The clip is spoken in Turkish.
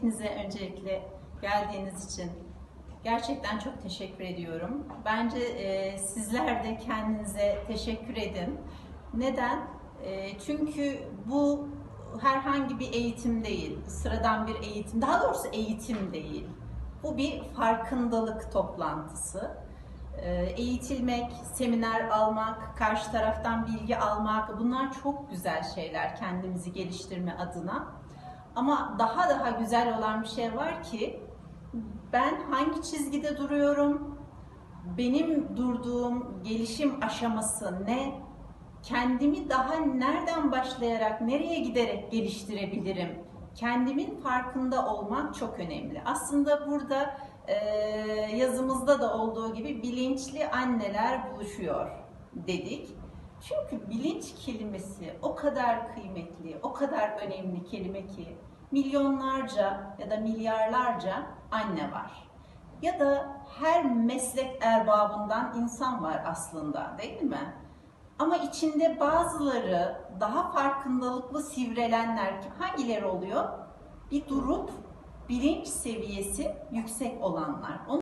hepinize öncelikle geldiğiniz için gerçekten çok teşekkür ediyorum. Bence e, sizler de kendinize teşekkür edin. Neden? E, çünkü bu herhangi bir eğitim değil, sıradan bir eğitim, daha doğrusu eğitim değil. Bu bir farkındalık toplantısı. E, eğitilmek, seminer almak, karşı taraftan bilgi almak bunlar çok güzel şeyler kendimizi geliştirme adına. Ama daha daha güzel olan bir şey var ki ben hangi çizgide duruyorum? Benim durduğum gelişim aşaması ne? Kendimi daha nereden başlayarak nereye giderek geliştirebilirim? Kendimin farkında olmak çok önemli. Aslında burada e, yazımızda da olduğu gibi bilinçli anneler buluşuyor dedik. Çünkü bilinç kelimesi o kadar kıymetli, o kadar önemli kelime ki milyonlarca ya da milyarlarca anne var. Ya da her meslek erbabından insan var aslında değil mi? Ama içinde bazıları daha farkındalıklı sivrilenler hangileri oluyor? Bir durup bilinç seviyesi yüksek olanlar.